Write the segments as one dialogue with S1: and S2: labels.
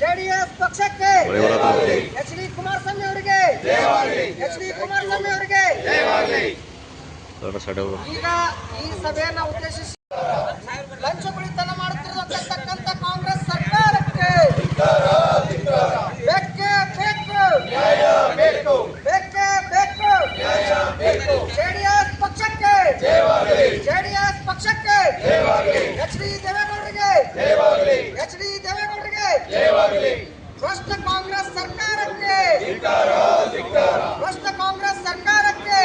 S1: JDS ಪಕ್ಷಕ್ಕೆ ಜಯವಾಗಲಿ H D Kumaraswamy ಅವರಿಗೆ ಎಚ್ ಡಿ ಕುಮಾರಸ್ವಾಮಿ ಅವರಿಗೆ ಈಗ ಈ ಸಭೆಯನ್ನ ಉದ್ದೇಶಿಸಿ ಲಂಚ ಕುಳಿತನ ಮಾಡುತ್ತಿರತಕ್ಕಂಥ ಕಾಂಗ್ರೆಸ್ ಸರ್ಕಾರಕ್ಕೆ ಬೇಕೇ ಬೇಕು. ಬೇಕೇ ಬೇಕು. ಜೆಡಿಎಸ್ ಪಕ್ಷಕ್ಕೆ ಜೆಡಿಎಸ್ ಪಕ್ಷಕ್ಕೆ ಎಚ್ ಡಿ ದೇವೇಗೌಡರಿಗೆ ಎಚ್ ಡಿ ದೇವೇಗೌಡರಿಗೆ ಭ್ರಷ್ಟ ಕಾಂಗ್ರೆಸ್ ಸರ್ಕಾರಕ್ಕೆ ಭ್ರಷ್ಟ ಕಾಂಗ್ರೆಸ್ ಸರ್ಕಾರಕ್ಕೆ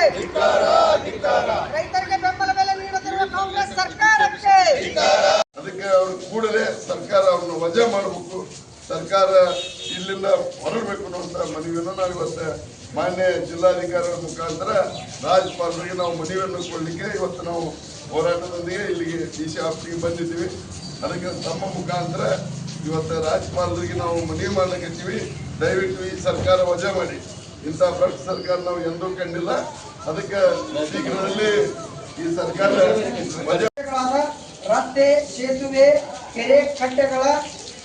S1: ರೈತರಿಗೆ ಬೆಂಬಲ ಬೆಲೆ ನೀಡುತ್ತಿರುವ ಕಾಂಗ್ರೆಸ್ ಸರ್ಕಾರಕ್ಕೆ
S2: ಅದಕ್ಕೆ ಅವ್ರು ಕೂಡಲೇ ಸರ್ಕಾರ ಅವ್ರನ್ನ ವಜಾ ಮಾಡಬೇಕು. ಸರ್ಕಾರ ಇಲ್ಲಿಂದ ಹೊರಡಬೇಕು ಅನ್ನುವಂಥ ಮನವಿಯನ್ನು ನಾವು ಇವತ್ತು ಮಾನ್ಯ ಜಿಲ್ಲಾಧಿಕಾರಿಗಳ ಮುಖಾಂತರ ರಾಜ್ಯಪಾಲರಿಗೆ ನಾವು ಮನವಿಯನ್ನು ಕೊಡಲಿಕ್ಕೆ ಇವತ್ತು ನಾವು ಹೋರಾಟದೊಂದಿಗೆ ಇಲ್ಲಿಗೆ ಡಿ ಸಿ ಆಫೀಸಿಗೆ ಬಂದಿದ್ದೀವಿ. ಅದಕ್ಕೆ ತಮ್ಮ ಮುಖಾಂತರ ಇವತ್ತು ರಾಜ್ಯಪಾಲರಿಗೆ ನಾವು ಮನವಿ ಮಾಡ್ಲಿಕ್ಕೆ ದಯವಿಟ್ಟು ಈ ಸರ್ಕಾರ ವಜಾ ಮಾಡಿ. ಇಂಥ ಭ್ರಷ್ಟ ಸರ್ಕಾರ ನಾವು ಎಂದೂ ಕಂಡಿಲ್ಲ. ಅದಕ್ಕೆ ಶೀಘ್ರದಲ್ಲಿ ಈ ಸರ್ಕಾರ
S1: ರಸ್ತೆ, ಸೇತುವೆ, ಕೆರೆ, ಕಟ್ಟೆಗಳ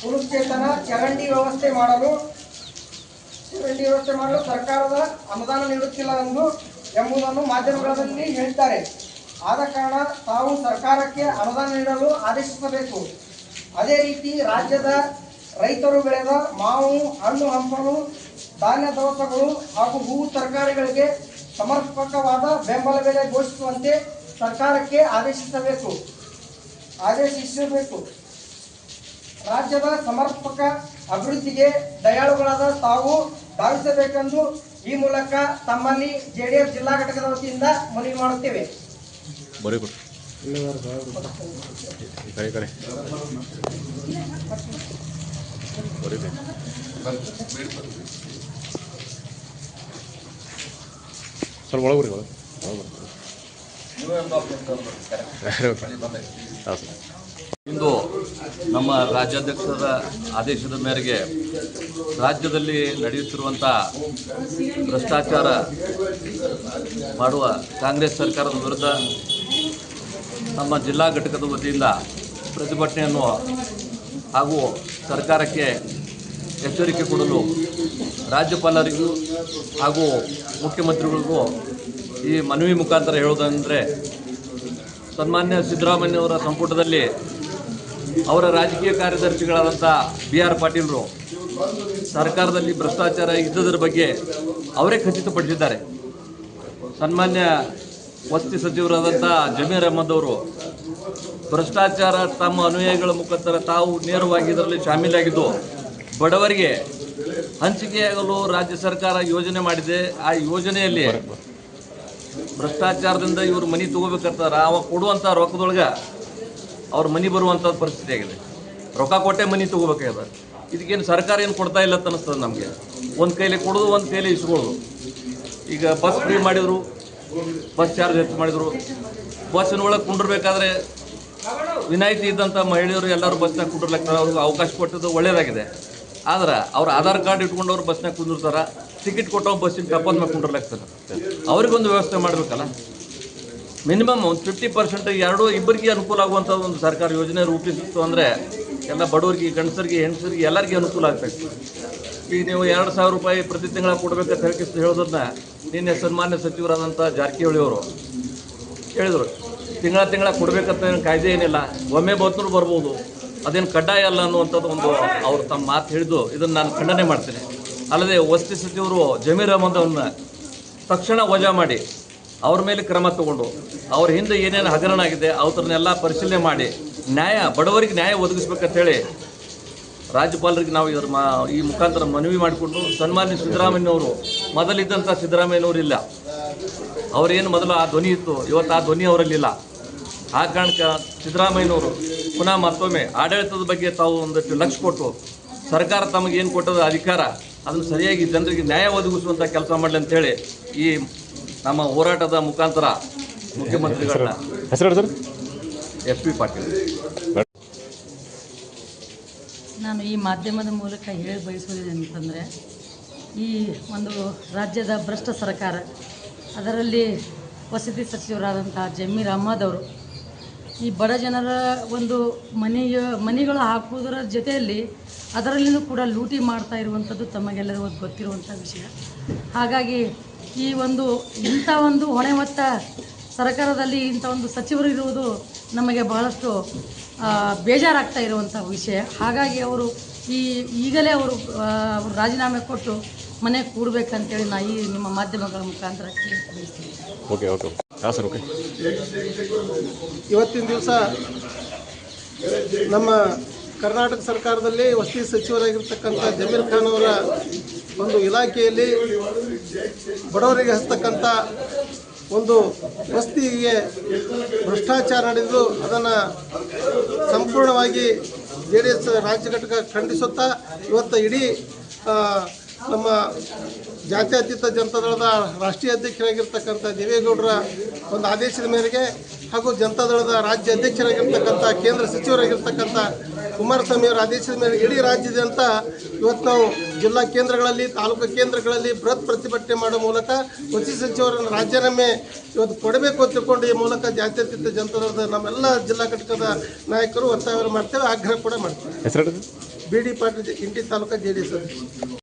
S1: ಪುನಶ್ಚೇತನ ಚರಂಡಿ ವ್ಯವಸ್ಥೆ ಮಾಡಲು, ಚರಂಡಿ ವ್ಯವಸ್ಥೆ ಮಾಡಲು ಸರ್ಕಾರದ ಅನುದಾನ ನೀಡುತ್ತಿಲ್ಲ ಎಂದು ಎಂಬುದನ್ನು ಮಾಧ್ಯಮಗಳಲ್ಲಿ ಹೇಳಿದ್ದಾರೆ. ಆದ ಕಾರಣ ತಾವು ಸರ್ಕಾರಕ್ಕೆ ಅನುದಾನ ನೀಡಲು ಆದೇಶಿಸಬೇಕು. ಅದೇ ರೀತಿ ರಾಜ್ಯದ ರೈತರು ಬೆಳೆದ ಮಾವು, ಹಣ್ಣು, ಹಂಪಲು, ಧಾನ್ಯ ದವಸಗಳು ಹಾಗೂ ಹೂವು ತರಕಾರಿಗಳಿಗೆ ಸಮರ್ಪಕವಾದ ಬೆಂಬಲ ಬೆಲೆ ಘೋಷಿಸುವಂತೆ ಸರ್ಕಾರಕ್ಕೆ ಆದೇಶಿಸಬೇಕು. ಆದೇಶಿಸಬೇಕು. ರಾಜ್ಯದ ಸಮರ್ಪಕ ಅಭಿವೃದ್ಧಿಗೆ ದಯಾಳುಗಳಾದ ತಾವು ಭಾವಿಸಬೇಕೆಂದು ಈ ಮೂಲಕ ತಮ್ಮಲ್ಲಿ ಜೆಡಿಎಸ್ ಜಿಲ್ಲಾ ಘಟಕದ ವತಿಯಿಂದ ಮನವಿ ಮಾಡುತ್ತೇವೆ.
S3: ಸರ್ ಒಳಗೆ ಬರ್ರಿ ಒಳಗೆ ಒಳಗೆ ಬರ್ರಿ ಹಾಂ ಸರ್
S4: ಇಂದು ನಮ್ಮ ರಾಜ್ಯಾಧ್ಯಕ್ಷರ ಆದೇಶದ ಮೇರೆಗೆ ರಾಜ್ಯದಲ್ಲಿ ನಡೆಯುತ್ತಿರುವಂಥ ಭ್ರಷ್ಟಾಚಾರ ಮಾಡುವ ಕಾಂಗ್ರೆಸ್ ಸರ್ಕಾರದ ವಿರುದ್ಧ ನಮ್ಮ ಜಿಲ್ಲಾ ಘಟಕದ ವತಿಯಿಂದ ಪ್ರತಿಭಟನೆಯನ್ನು ಹಾಗೂ ಸರ್ಕಾರಕ್ಕೆ ಎಚ್ಚರಿಕೆ ಕೊಡಲು ರಾಜ್ಯಪಾಲರಿಗೂ ಹಾಗೂ ಮುಖ್ಯಮಂತ್ರಿಗಳಿಗೂ ಈ ಮನವಿ ಮುಖಾಂತರ ಹೇಳೋದಂದರೆ ಸನ್ಮಾನ್ಯ ಸಿದ್ದರಾಮಯ್ಯವರ ಸಂಪುಟದಲ್ಲಿ ಅವರ ರಾಜಕೀಯ ಕಾರ್ಯದರ್ಶಿಗಳಾದಂಥ ಬಿ ಆರ್ ಪಾಟೀಲರು ಸರ್ಕಾರದಲ್ಲಿ ಭ್ರಷ್ಟಾಚಾರ ಇದ್ದದರ ಬಗ್ಗೆ ಅವರೇ ಖಚಿತಪಡಿಸಿದ್ದಾರೆ. ಸನ್ಮಾನ್ಯ ವಸ್ತಿ ಸಚಿವರಾದಂಥ ಜಮೀರ್ ಅಹಮದ್ ಅವರು, ಭ್ರಷ್ಟಾಚಾರ ತಮ್ಮ ಅನುಯಾಯಿಗಳ ಮುಖಾಂತರ ತಾವು ನೇರವಾಗಿ ಇದರಲ್ಲಿ ಶಾಮೀಲಾಗಿದ್ದು, ಬಡವರಿಗೆ ಹಂಚಿಕೆಯಾಗಲು ರಾಜ್ಯ ಸರ್ಕಾರ ಯೋಜನೆ ಮಾಡಿದೆ. ಆ ಯೋಜನೆಯಲ್ಲಿ ಭ್ರಷ್ಟಾಚಾರದಿಂದ ಇವರು ಮನಿ ತಗೋಬೇಕಂತಾರ ಅವ ಕೊಡುವಂಥ ರೊಕ್ಕದೊಳಗೆ ಅವ್ರ ಮನಿ ಬರುವಂಥ ಪರಿಸ್ಥಿತಿ ಆಗಿದೆ. ರೊಕ್ಕ ಕೊಟ್ಟೆ ಮನಿ ತಗೋಬೇಕಾಗ್ಯದ. ಇದಕ್ಕೇನು ಸರ್ಕಾರ ಏನು ಕೊಡ್ತಾ ಇಲ್ಲ ಅಂತ ಅನಿಸ್ತದೆ ನಮಗೆ? ಒಂದು ಕೈಲಿ ಕೊಡೋದು, ಒಂದು ಕೈಲಿ ಇಸ್ಕೊಳ್ಳೋದು. ಈಗ ಬಸ್ ಫ್ರೀ ಮಾಡಿದರು ಬಸ್ ಚಾರ್ಜ್ ಹೆಚ್ಚು ಮಾಡಿದರು. ಬಸ್ಸಿನ ಒಳಗೆ ಕುಂಡಿರ್ಬೇಕಾದ್ರೆ ವಿನಾಯಿತಿ ಇದ್ದಂಥ ಮಹಿಳೆಯರು ಎಲ್ಲರೂ ಬಸ್ನಾಗ ಕುಂಡ್ರಲಕ್ಕ ಅವ್ರಿಗೆ ಅವಕಾಶ ಕೊಟ್ಟಿದ್ದು ಒಳ್ಳೆಯದಾಗಿದೆ ಆದ್ರೆ ಅವ್ರ ಆಧಾರ್ ಕಾರ್ಡ್ ಇಟ್ಕೊಂಡು ಅವ್ರು ಬಸ್ನಾಗ ಕುಂದಿರ್ತಾರ. ಟಿಕೆಟ್ ಕೊಟ್ಟು ಬಸ್ಸಿನ ಕಪ್ಪದ ಮೇಲೆ ಕುಂಡಿರ್ಲಾಗ್ತಾರೆ ಅವ್ರಿಗೊಂದು ವ್ಯವಸ್ಥೆ ಮಾಡಬೇಕಲ್ಲ? ಮಿನಿಮಮ್ ಒಂದು ಫಿಫ್ಟಿ ಪರ್ಸೆಂಟ್ ಎರಡು ಇಬ್ಬರಿಗೆ ಅನುಕೂಲ ಆಗುವಂಥ ಒಂದು ಸರ್ಕಾರ ಯೋಜನೆ ರೂಪಿಸಿತ್ತು ಅಂದರೆ ಎಲ್ಲ ಬಡವರಿಗೆ, ಗಂಡಸರಿಗೆ, ಹೆಂಗಸರಿಗೆ ಎಲ್ಲರಿಗೆ ಅನುಕೂಲ ಆಗ್ತೈತೆ. ಈಗ ನೀವು ಎರಡು ಸಾವಿರ ರೂಪಾಯಿ ಪ್ರತಿ ತಿಂಗಳ ಕೊಡಬೇಕಂತ ಹೇಳಿ ಹೇಳೋದನ್ನ ನಿನ್ನೆ ಸನ್ಮಾನ್ಯ ಸಚಿವರಾದಂಥ ಜಾರಕಿಹೊಳಿ ಅವರು ಹೇಳಿದರು. ತಿಂಗಳ ತಿಂಗಳ ಕೊಡಬೇಕಂತ ಏನು ಕಾಯ್ದೆ ಏನಿಲ್ಲ. ಒಮ್ಮೆ ಬತ್ತರೂ ಬರ್ಬೋದು. ಅದೇನು ಕಡ್ಡಾಯ ಅಲ್ಲ ಅನ್ನುವಂಥದ್ದು ಒಂದು ಅವ್ರು ತಮ್ಮ ಮಾತು ಹೇಳಿದ್ದು. ಇದನ್ನು ನಾನು ಖಂಡನೆ ಮಾಡ್ತೇನೆ. ಅಲ್ಲದೆ ವಸತಿ ಸಚಿವರು ಜಮೀರ್ ಅಹಮದ್ ಅವ್ರನ್ನ ತಕ್ಷಣ ವಜಾ ಮಾಡಿ ಅವ್ರ ಮೇಲೆ ಕ್ರಮ ತಗೊಂಡು ಅವ್ರ ಹಿಂದೆ ಏನೇನು ಹಗರಣ ಆಗಿದೆ ಅವ್ರನ್ನೆಲ್ಲ ಪರಿಶೀಲನೆ ಮಾಡಿ ನ್ಯಾಯ, ಬಡವರಿಗೆ ನ್ಯಾಯ ಒದಗಿಸ್ಬೇಕಂತ ಹೇಳಿ ರಾಜ್ಯಪಾಲರಿಗೆ ನಾವು ಇದ್ರ ಮಾ, ಈ ಮುಖಾಂತರ ಮನವಿ ಮಾಡಿಕೊಂಡು ಸನ್ಮಾನ್ಯ ಸಿದ್ದರಾಮಯ್ಯನವರು ಮೊದಲಿದ್ದಂಥ ಸಿದ್ದರಾಮಯ್ಯನವರು ಇಲ್ಲ. ಅವರೇನು ಮೊದಲು ಆ ಧ್ವನಿ ಇತ್ತು, ಇವತ್ತು ಆ ಧ್ವನಿ ಅವರಲ್ಲಿಲ್ಲ. ಆ ಕಾರಣಕ್ಕೆ ಸಿದ್ದರಾಮಯ್ಯನವರು ಪುನಃ ಮತ್ತೊಮ್ಮೆ ಆಡಳಿತದ ಬಗ್ಗೆ ತಾವು ಒಂದಷ್ಟು ಲಕ್ಷ್ಯ ಕೊಟ್ಟು ಸರ್ಕಾರ ತಮಗೇನು ಕೊಟ್ಟದ ಅಧಿಕಾರ ಅದನ್ನು ಸರಿಯಾಗಿ ಜನರಿಗೆ ನ್ಯಾಯ ಒದಗಿಸುವಂಥ ಕೆಲಸ ಮಾಡಲಿ ಅಂತೇಳಿ ಈ ನಮ್ಮ ಹೋರಾಟದ ಮುಖಾಂತರ ಮುಖ್ಯಮಂತ್ರಿಗಳನ್ನ
S3: ಹೆಸರು ಸರ್
S4: ಎಸ್ ಪಿ ಪಾಟೀಲ್.
S5: ನಾನು ಈ ಮಾಧ್ಯಮದ ಮೂಲಕ ಹೇಳಿ ಬಯಸುವುದೇನೆಂತಂದರೆ ಈ ಒಂದು ರಾಜ್ಯದ ಭ್ರಷ್ಟ ಸರ್ಕಾರ ಅದರಲ್ಲಿ ವಸತಿ ಸಚಿವರಾದಂತಹ ಜಮೀರ್ ಅಹ್ಮದ್ ಅವರು ಈ ಬಡ ಜನರ ಒಂದು ಮನೆಯ ಮನೆಗಳು ಹಾಕುವುದರ ಜೊತೆಯಲ್ಲಿ ಅದರಲ್ಲಿಯೂ ಕೂಡ ಲೂಟಿ ಮಾಡ್ತಾ ಇರುವಂಥದ್ದು ತಮಗೆಲ್ಲರಿಗೂ ಗೊತ್ತಿರುವಂಥ ವಿಷಯ. ಹಾಗಾಗಿ ಈ ಒಂದು ಇಂಥ ಒಂದು ಹೊಣೆ ಹೊತ್ತ ಸರ್ಕಾರದಲ್ಲಿ ಇಂಥ ಒಂದು ಸಚಿವರು ಇರುವುದು ನಮಗೆ ಬಹಳಷ್ಟು ಬೇಜಾರಾಗ್ತಾ ಇರುವಂಥ ವಿಷಯ. ಹಾಗಾಗಿ ಅವರು ಈ, ಈಗಲೇ ಅವರು ರಾಜೀನಾಮೆ ಕೊಟ್ಟು ಮನೆ ಕೂಡಬೇಕಂತೇಳಿ ನಾ ಈ ನಿಮ್ಮ ಮಾಧ್ಯಮಗಳ ಮುಖಾಂತರ ಕೇಳಿ
S3: ಓಕೆ ಓಕೆ ಹಾಂ ಓಕೆ.
S6: ಇವತ್ತಿನ ದಿವಸ ನಮ್ಮ ಕರ್ನಾಟಕ ಸರ್ಕಾರದಲ್ಲಿ ವಸತಿ ಸಚಿವರಾಗಿರ್ತಕ್ಕಂಥ ಜಮೀರ್ ಖಾನ್ ಅವರ ಒಂದು ಇಲಾಖೆಯಲ್ಲಿ ಬಡವರಿಗೆ ಹಚ್ಚತಕ್ಕಂಥ ಒಂದು ವಸ್ತಿಗೆ ಭ್ರಷ್ಟಾಚಾರ ನಡೆದು ಅದನ್ನು ಸಂಪೂರ್ಣವಾಗಿ ಜೆ ಡಿ ಎಸ್ ರಾಜ್ಯ ಘಟಕ ಖಂಡಿಸುತ್ತಾ ಇವತ್ತು ಇಡೀ ನಮ್ಮ ಜಾತ್ಯತೀತ ಜನತಾದಳದ ರಾಷ್ಟ್ರೀಯ ಅಧ್ಯಕ್ಷರಾಗಿರ್ತಕ್ಕಂಥ ದೇವೇಗೌಡರ ಒಂದು ಆದೇಶದ ಮೇರೆಗೆ ಹಾಗೂ ಜನತಾದಳದ ರಾಜ್ಯ ಅಧ್ಯಕ್ಷರಾಗಿರ್ತಕ್ಕಂಥ ಕೇಂದ್ರ ಸಚಿವರಾಗಿರ್ತಕ್ಕಂಥ ಕುಮಾರಸ್ವಾಮಿ ಅವರ ಆದೇಶದ ಮೇರೆಗೆ ಇಡೀ ರಾಜ್ಯದಂತ ಇವತ್ತು ನಾವು ಜಿಲ್ಲಾ ಕೇಂದ್ರಗಳಲ್ಲಿ ತಾಲೂಕು ಕೇಂದ್ರಗಳಲ್ಲಿ ಬೃಹತ್ ಪ್ರತಿಭಟನೆ ಮಾಡೋ ಮೂಲಕ ಕೃಷಿ ಸಚಿವರನ್ನು ರಾಜೀನಾಮೆ ಇವತ್ತು ಕೊಡಬೇಕು ತಿಳ್ಕೊಂಡು ಈ ಮೂಲಕ ಜಾತ್ಯತೀತ ಜನತಾದಳದ ನಮ್ಮೆಲ್ಲ ಜಿಲ್ಲಾ ಘಟಕದ ನಾಯಕರು ಒತ್ತಾಯ ಮಾಡ್ತೇವೆ ಆಗ್ರಹ ಕೂಡ ಮಾಡ್ತೇವೆ. ಬಿ ಡಿ ಪಾಟೀಲ್ ಇಂಡಿ ತಾಲೂಕು ಜೆ ಡಿ ಎಸ್ ಅಧ್ಯಕ್ಷ